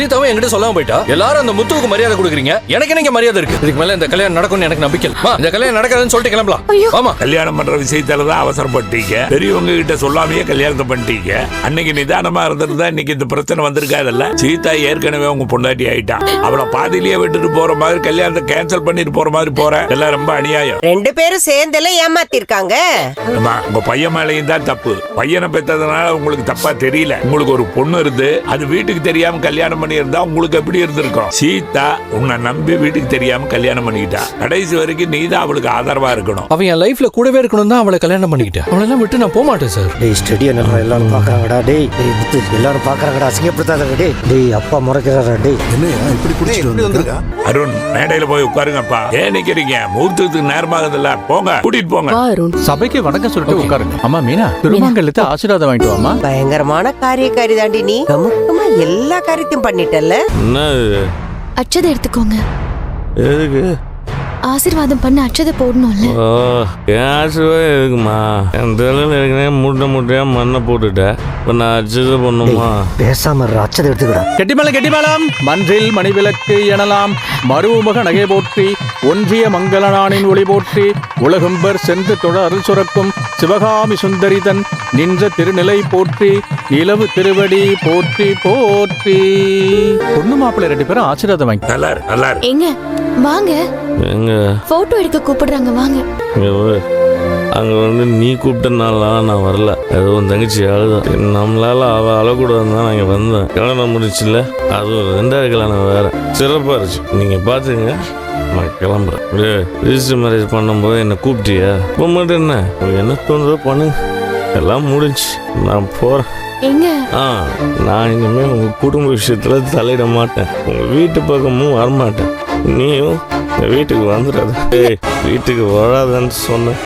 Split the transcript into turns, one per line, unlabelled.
சீதாவும் என்கிட்ட சொல்லாம போயிட்டா? எல்லாரும் அந்த முத்துவுக்கு மரியாதை கொடுக்குறீங்க. எனக்கு என்னங்க மரியாதை இருக்கு? இதுக்கு மேல இந்த கல்யாணம் நடக்கும்னு எனக்கு நம்பிக்கை இந்த கல்யாணம் நடக்காதுன்னு சொல்லிட்டு கிளம்பலாம். ஆமா
கல்யாணம் பண்ற விஷயத்துல தான் அவசரப்பட்டீங்க. பெரியவங்க கிட்ட சொல்லாமையே கல்யாணத்தை பண்ணிட்டீங்க. அன்னைக்கு நிதானமா இருந்திருந்தா இன்னைக்கு இந்த பிரச்சனை வந்திருக்காதல்ல? சீதா ஏற்கனவே உங்க பொண்டாட்டி ஆயிட்டான் அவளை பாதியிலேயே விட்டுட்டு போற மாதிரி கல்யாணத்தை கேன்சல் பண்ணிட்டு போற மாதிரி போற. எல்லாம் ரொம்ப அநியாயம்.
ரெண்டு பேரும் சேர்ந்தெல்லாம் ஏமாத்திருக்காங்க.
ஆமா, உங்க பையன் மேலையும் தான் தப்பு. பையனை பெற்றதுனால உங்களுக்கு தப்பா தெரியல. உங்களுக்கு ஒரு பொண்ணு இருந்து அது வீட்டுக்கு தெரியாம கல்யாணம் பண்ணி இருந்தா உங்களுக்கு எப்படி இருந்திருக்கும்? சீதா உன்னை நம்பி வீட்டுக்கு தெரியாம கல்யாணம் பண்ணிக்கிட்டா. கடைசி வரைக்கும் நீ தான் அவளுக்கு ஆதரவா இருக்கணும்.
அவன் என் லைஃப்ல கூடவே இருக்கணும் தான் அவளை கல்யாணம் பண்ணிக்கிட்டேன் அவளெல்லாம் விட்டு நான் போக மாட்டேன் சார்
டேய் ஸ்டெடியா நல்லா எல்லாரும் பாக்குறாங்கடா டேய் டேய் முத்து எல்லாரும் பாக்குறாங்கடா அசிங்கப்படுத்தாதடா டேய். டேய் அப்பா முறைக்கிறாரா டேய்.
என்னையா? இப்படி குடிச்சிட்டு வந்திருக்க?
அருண் மேடையில போய் உட்காருங்கப்பா. ஏன் நிக்கிறீங்க? முகூர்த்தத்துக்கு நேரமாகுதுல்ல. போங்க கூட்டிட்டு போங்க.
வா அருண்.
சபைக்கு வணக்கம் சொல்லிட்டு உட்காருங்க. அம்மா மீனா திருமங்கலத்தை ஆசீர்வாதம் வாங்கிட்டு வாமா
பயங்கரமான காரியக்காரி தாண்டி நீ கமுக்கமா எல்லா காரியத்தையும் பண்ணிட்டல்ல?
என்ன
அச்சதை எடுத்துக்கோங்க.
எதுக்கு?
ஆசீர்வாதம் பண்ண அச்சதை போடணும்ல?
என் ஆசீர்வாதம் எதுக்குமா? என் தலையில் ஏற்கனவே மூட்டை மூட்டையா மண்ணை போட்டுட்டேன் இப்போ நான் அச்சதை பண்ணுமா
பேசாம அச்சதை எடுத்துக்கடா.
கெட்டிமலம் கெட்டிமலம். மன்றில் மணிவிளக்கு எனலாம். மறுமுக நகை போற்றி ஒன்றிய மங்களனானின் ஒளி போற்றி உலகம்பர் சென்று தொழ அருள் சுரக்கும் சிவகாமி சுந்தரிதன் நின்ற திருநிலை போற்றி நிலவு திருவடி போற்றி போற்றி. பொண்ணு மாப்பிள்ளை ரெண்டு பேரும் ஆசீர்வாதம் வாங்கி
நல்லா நல்லா.
எங்க? வாங்க.
எங்க
போட்டோ எடுக்க கூப்பிடுறாங்க வாங்க.
அங்க வந்து நீ கூப்பிட்டனால நான் வரல. ஏதோ உன் தங்கச்சி அழுதா நம்மளால அவ அழக்கூடாதுன்னு தான் நான் இங்க வந்தேன். கல்யாணம் முடிச்சுல அது ஒரு ரெண்டாவது கல்யாணம் வேற. சிறப்பா இருந்துச்சு. நீங்க பாத்துங்க நான் கிளம்புறேன். ரிஜிஸ்டர் மேரேஜ் பண்ணும்போது என்னை கூப்பிட்டியா? இப்போ மட்டும் என்ன? என்ன தோணுதோ பண்ணு. எல்லாம் முடிஞ்சு. நான் போறேன்.
எங்க?
ஆ நான் இனிமே உங்க குடும்ப விஷயத்துல தலையிட மாட்டேன். உங்க வீட்டு பக்கமும் வரமாட்டேன். நீயும் வீட்டுக்கு வந்துடாத. ஏய் வீட்டுக்கு வராதன்னு சொன்ன.